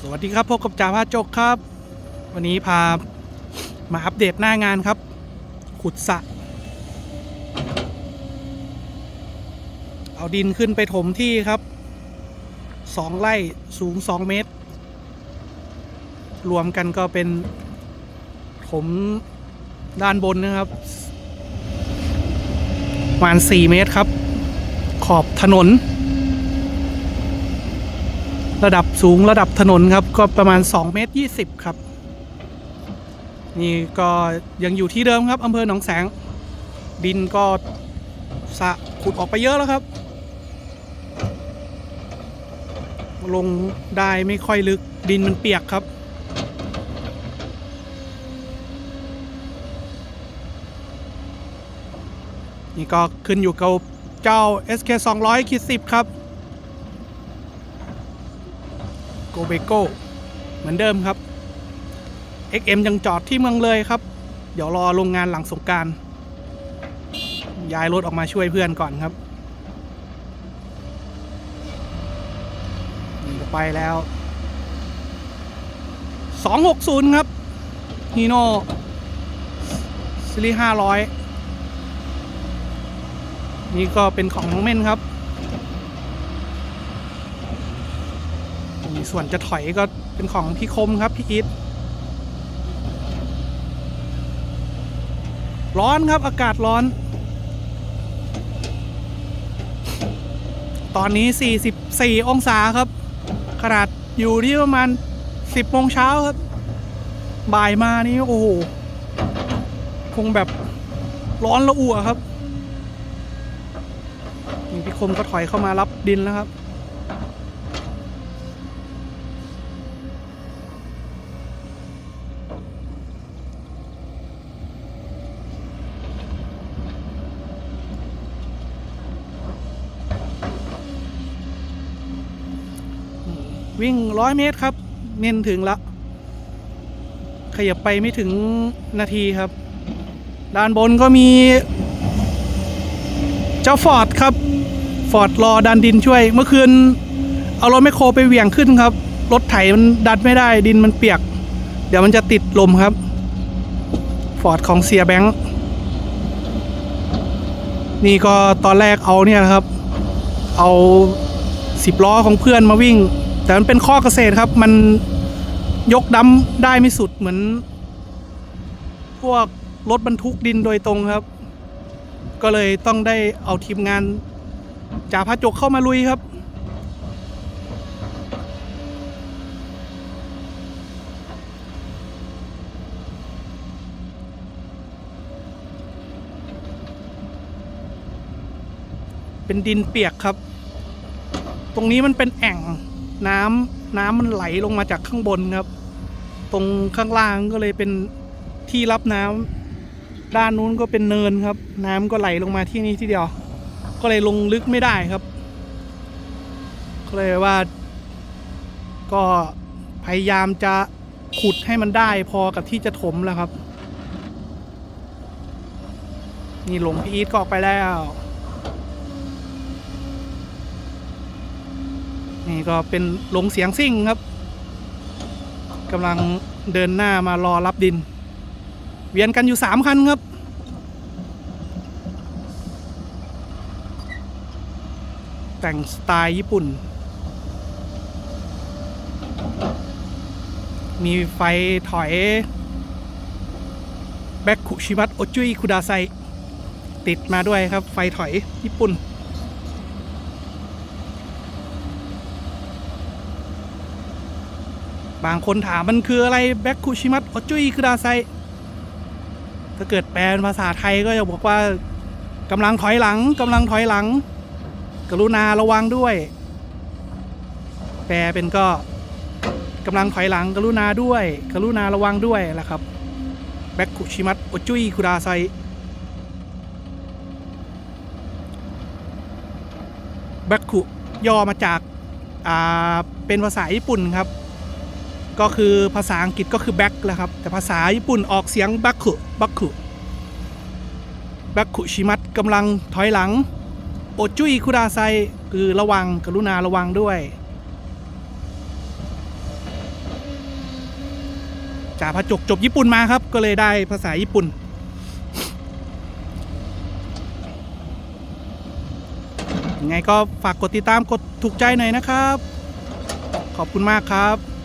สวัสดีครับพบกับจ่าพาจกครับ วันนี้พามาอัปเดตหน้างานครับ ขุดสระเอาดินขึ้นไปถมที่ครับสองไร่สูงสองเมตร รวมกันก็เป็นถมด้านบนนะครับประมาณสี่เมตรครับ ขอบถนน ระดับสูงระดับถนนครับ ก็ประมาณ2เมตร20 ครับ นี่ก็ยังอยู่ที่เดิมครับอำเภอหนองแสง ดินก็สะขุดออกไปเยอะแล้วครับ ลงได้ไม่ค่อยลึกดินมันเปียกครับนี่ก็ขึ้นอยู่กับเจ้า SK 200คิด10 ครับ โกเบโก้เหมือนเดิมครับ XM ยังจอดที่เมืองเลยครับ เดี๋ยวรอโรงงานหลังสงการย้ายรถออกมาช่วยเพื่อนก่อนครับนี่ก็ไปแล้ว 260 ครับฮีโน่ซีรีส์500 นี่ก็เป็นของน้องเม่นครับ ส่วนจะถอยก็เป็นของพี่คมครับพี่อีทร้อนครับอากาศร้อน ตอนนี้ 44 องศาครับ ขนาดอยู่ที่ประมาณ 10โมงเช้าครับ บ่ายมานี่โอ้โห คงแบบร้อนละอุครับนี่พี่คมก็ถอยเข้ามารับดินแล้วครับ วิ่งร้อยเมตรครับ เน้นถึงละ ขยับไปไม่ถึงนาทีครับ ด้านบนก็มี เจ้าฟอร์ดครับ ฟอร์ดรอดันดินช่วย เมื่อคืน เอารถแมคโครไปเหวี่ยงขึ้นครับ รถไถมันดันไม่ได้ดินมันเปียก เดี๋ยวมันจะติดลมครับ ฟอร์ดของเสียแบงค์นี่ก็ตอนแรกเอาเนี่ยครับ เอาสิบล้อของเพื่อนมาวิ่ง แต่มันเป็นข้อเกษตรครับ มันยกดัมได้ไม่สุดเหมือน พวกรถบรรทุกดินโดยตรงครับ ก็เลยต้องได้เอาทีมงานจ่าพาจกเข้ามาลุยครับเป็นดินเปียกครับ ตรงนี้มันเป็นแอ่ง น้ำน้ำมันไหลลงมาจากข้างบนครับ ตรงข้างล่างก็เลยเป็นที่รับน้ำด้านนู้นก็เป็นเนินครับ น้ำก็ไหลลงมาที่นี่ที่เดียว ก็เลยลงลึกไม่ได้ครับ ก็เลยว่า ก็พยายามจะขุดให้มันได้พอกับที่จะถมแล้วครับ นี่หลงพี่อีทก็ออกไปแล้ว นี่ก็เป็นหลงเสียงซิ่งครับกำลังเดินหน้ามารอรับดิน เวียนกันอยู่สามคันครับ แต่งสไตล์ญี่ปุ่น มีไฟถอย แบ็คคุชิมัตโอจุยคุดาไซติดมาด้วยครับไฟถอยญี่ปุ่น บางคนถามมันคืออะไรแบ็คคุชิมัตโอจุยคือดาไซถ้าเกิดแปลเป็นภาษาไทยก็จะบอกว่ากำลังถอยหลังกำลังถอยหลัง กรุณาระวังด้วย แปลเป็นก็กำลังถอยหลัง กรุณาด้วย กรุณาระวังด้วยแหละครับแบ็คคุชิมัตโอจุยคุดาไซแบ็คคุย่อมาจาก อ่า เป็นภาษาญี่ปุ่นครับ ก็คือภาษาอังกฤษก็คือแบ็คแหละครับ แต่ภาษาญี่ปุ่นออกเสียงบักคุบักคุบักคุชิมัตกำลังถอยหลัง โอจุยคุราไซคือระวังกรุณาระวังด้วยจ่าพระจกจบญี่ปุ่นมาครับ ก็เลยได้ภาษาญี่ปุ่น ยังไงก็ฝากกดติดตามกดถูกใจหน่อยนะครับ ขอบคุณมากครับ